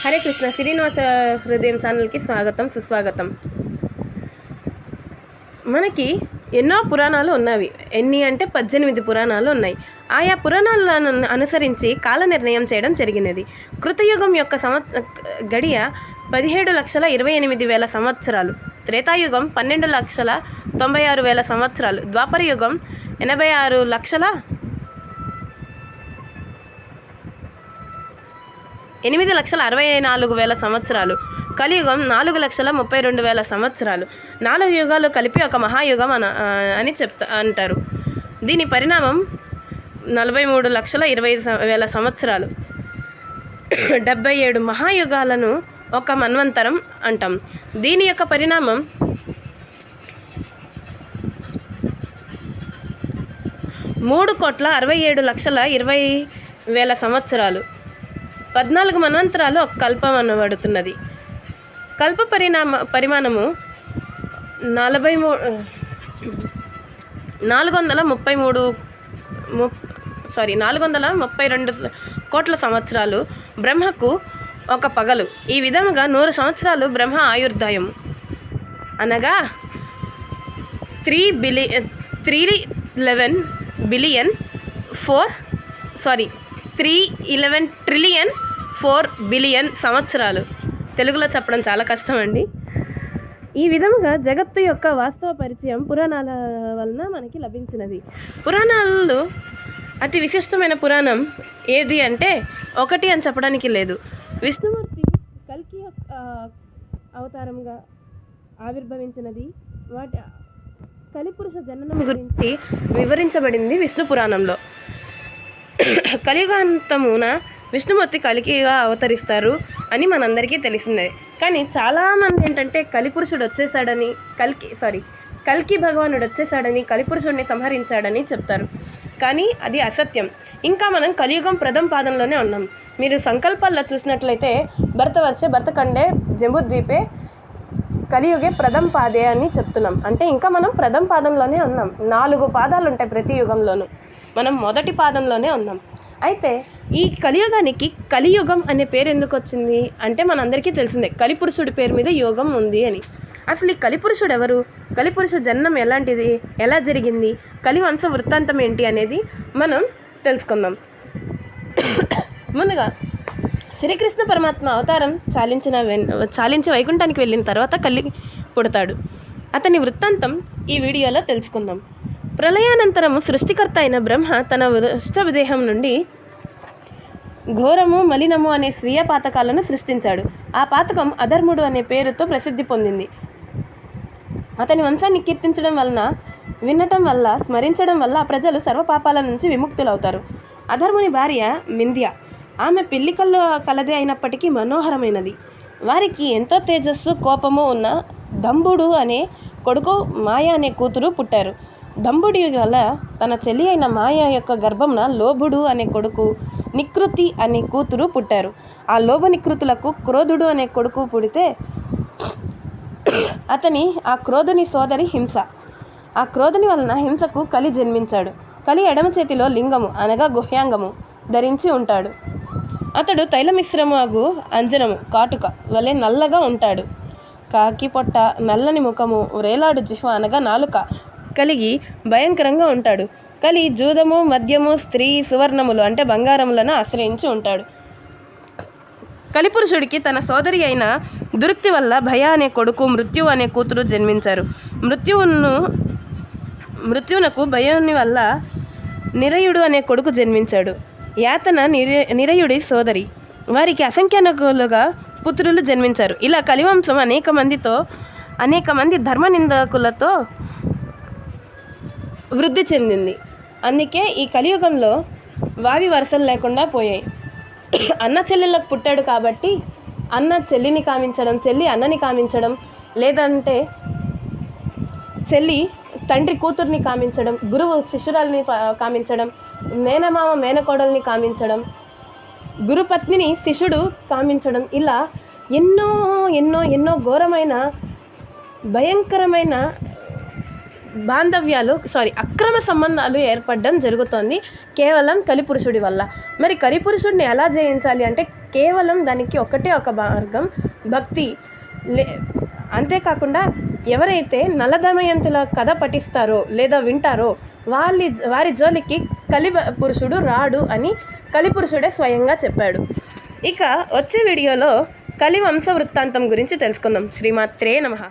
హరే కృష్ణ శ్రీనివాస హృదయం ఛానల్కి స్వాగతం సుస్వాగతం. మనకి ఎన్నో పురాణాలు ఉన్నవి. ఎన్ని అంటే పద్దెనిమిది పురాణాలు ఉన్నాయి. ఆయా పురాణాలను అనుసరించి కాల నిర్ణయం చేయడం జరిగినది. కృతయుగం యొక్క సంవ గడియ పదిహేడు లక్షల ఇరవై ఎనిమిది వేల సంవత్సరాలు. త్రేతాయుగం పన్నెండు లక్షల తొంభై ఆరు వేల సంవత్సరాలు. ద్వాపర యుగం ఎనభై ఆరు లక్షల ఎనిమిది లక్షల అరవై నాలుగు వేల సంవత్సరాలు. కలియుగం నాలుగు లక్షల ముప్పై రెండు వేల సంవత్సరాలు. నాలుగు యుగాలు కలిపి ఒక మహాయుగం అన అని చెప్తా అంటారు. దీని పరిణామం నలభై మూడు లక్షల ఇరవై వేల సంవత్సరాలు. డెబ్బై ఏడు మహాయుగాలను ఒక మన్వంతరం అంటాం. దీని యొక్క పరిణామం మూడు కోట్ల అరవై ఏడు లక్షల ఇరవై వేల సంవత్సరాలు. పద్నాలుగు మన్వంతరాలు ఒక కల్పం అనబడుతున్నది కల్ప పరిణామ పరిమాణము నలభై మూ నాలుగు వందల ముప్పై మూడు ము సారీ నాలుగు వందల ముప్పై రెండు కోట్ల సంవత్సరాలు బ్రహ్మకు ఒక పగలు. ఈ విధముగా నూరు సంవత్సరాలు బ్రహ్మ ఆయుర్దాయం. అనగా three బిలి three eleven billion four sorry three eleven trillion four billion సంవత్సరాలు. తెలుగులో చెప్పడం చాలా కష్టం అండి ఈ విధముగా జగత్తు యొక్క వాస్తవ పరిచయం పురాణాల వలన మనకి లభించినది. పురాణాలలో అతి విశిష్టమైన పురాణం ఏది అంటే ఒకటి అని చెప్పడానికి లేదు. విష్ణుమూర్తి కల్కి యొక్క అవతారంగా ఆవిర్భవించినది. వాటి కలిపురుష జననం గురించి వివరించబడింది విష్ణు పురాణంలో. కలియుగాంతమున విష్ణుమూర్తి కలికిగా అవతరిస్తారు అని మనందరికీ తెలిసిందే. కానీ చాలామంది ఏంటంటే కలిపురుషుడు వచ్చేసాడని కల్కి సారీ కల్కి భగవానుడు వచ్చేసాడని కలిపురుషుడిని సంహరించాడని చెప్తారు. కానీ అది అసత్యం. ఇంకా మనం కలియుగం ప్రథమ పాదంలోనే ఉన్నాం. మీరు సంకల్పాల్లో చూసినట్లయితే భరతవర్ష భరతకండే జంబుద్వీపే కలియుగే ప్రథమ పాదే అని చెప్తున్నాం. అంటే ఇంకా మనం ప్రథమ పాదంలోనే ఉన్నాం. నాలుగు పాదాలు ఉంటాయి ప్రతి యుగంలోనూ. మనం మొదటి పాదంలోనే ఉన్నాం. అయితే ఈ కలియుగానికి కలియుగం అనే పేరు ఎందుకు వచ్చింది అంటే మనందరికీ తెలిసిందే కలిపురుషుడి పేరు మీద యోగం ఉంది అని. అసలు ఈ కలిపురుషుడు ఎవరు? కలిపురుష జన్మం ఎలాంటిది? ఎలా జరిగింది? కలివంశ వృత్తాంతం ఏంటి అనేది మనం తెలుసుకుందాం. ముందుగా శ్రీకృష్ణ పరమాత్మ అవతారం చాలించిన వెన్ చాలించి వైకుంఠానికి వెళ్ళిన తర్వాత కలి పుడతాడు. అతని వృత్తాంతం ఈ వీడియోలో తెలుసుకుందాం. ప్రళయానంతరం సృష్టికర్త అయిన బ్రహ్మ తన వృష్ఠవిదేహం నుండి ఘోరము మలినము అనే స్వీయ పాతకాలను సృష్టించాడు. ఆ పాతకం అధర్ముడు అనే పేరుతో ప్రసిద్ధి పొందింది. అతని వంశాన్ని కీర్తించడం వలన వినటం వల్ల స్మరించడం వల్ల ప్రజలు సర్వపాపాల నుంచి విముక్తులవుతారు. అధర్ముని భార్య మింద్య ఆమె పిల్లికల్లో కలదే అయినప్పటికీ మనోహరమైనది. వారికి ఎంతో తేజస్సు కోపము ఉన్న దంబుడు అనే కొడుకు మాయ అనే కూతురు పుట్టారు. దంబుడి గల తన చెల్లి అయిన మాయ యొక్క గర్భంన లోభుడు అనే కొడుకు నికృతి అనే కూతురు పుట్టారు. ఆ లోభ నికృతులకు క్రోధుడు అనే కొడుకు పుడితే అతని ఆ క్రోధుని సోదరి హింస. ఆ క్రోధుని వలన హింసకు కలి జన్మించాడు. కలి ఎడమ చేతిలో లింగము అనగా గుహ్యాంగము ధరించి ఉంటాడు. అతడు తైలమిశ్రమగు అంజనము కాటుక వలె నల్లగా ఉంటాడు. కాకి పొట్ట నల్లని ముఖము వ్రేలాడు జిహ్వ అనగా నాలుక. కలిగి భయంకరంగా ఉంటాడు. కలి జూదము మద్యము స్త్రీ సువర్ణములు అంటే బంగారములను ఆశ్రయించి ఉంటాడు. కలిపురుషుడికి తన సోదరి అయిన దురుక్తి వల్ల భయ అనే కొడుకు మృత్యు అనే కూతురు జన్మించారు. మృత్యువును మృత్యువునకు భయాన్ని వల్ల నిరయుడు అనే కొడుకు జన్మించాడు. యాతన నిర నిరయుడి సోదరి. వారికి అసంఖ్యాకులుగా పుత్రులు జన్మించారు. ఇలా కలివంశం అనేక మందితో అనేక మంది ధర్మ నిందకులతో వృద్ధి చెందింది. అందుకే ఈ కలియుగంలో వావి వరుసలు లేకుండా పోయాయి. అన్న చెల్లెళ్ళకు పుట్టాడు కాబట్టి అన్న చెల్లిని కామించడం చెల్లి అన్నని కామించడం లేదంటే చెల్లి తండ్రి కూతుర్ని కామించడం గురువు శిష్యురాల్ని కామించడం మేనమామ మేనకోడల్ని కామించడం గురుపత్నిని శిష్యుడు కామించడం ఇలా ఎన్నో ఎన్నో ఎన్నో ఘోరమైన భయంకరమైన బాంధవ్యాలు సారీ అక్రమ సంబంధాలు ఏర్పడడం జరుగుతోంది కేవలం కలిపురుషుడి వల్ల. మరి కలిపురుషుడిని ఎలా జయించాలి అంటే కేవలం దానికి ఒకటే ఒక మార్గం భక్తి. లే అంతేకాకుండా ఎవరైతే నలదమయంతుల కథ పఠిస్తారో లేదా వింటారో వాళ్ళి వారి జోలికి కలి పురుషుడు రాడు అని కలిపురుషుడే స్వయంగా చెప్పాడు. ఇక వచ్చే వీడియోలో కలి వంశ వృత్తాంతం గురించి తెలుసుకుందాం. శ్రీమాత్రే నమః.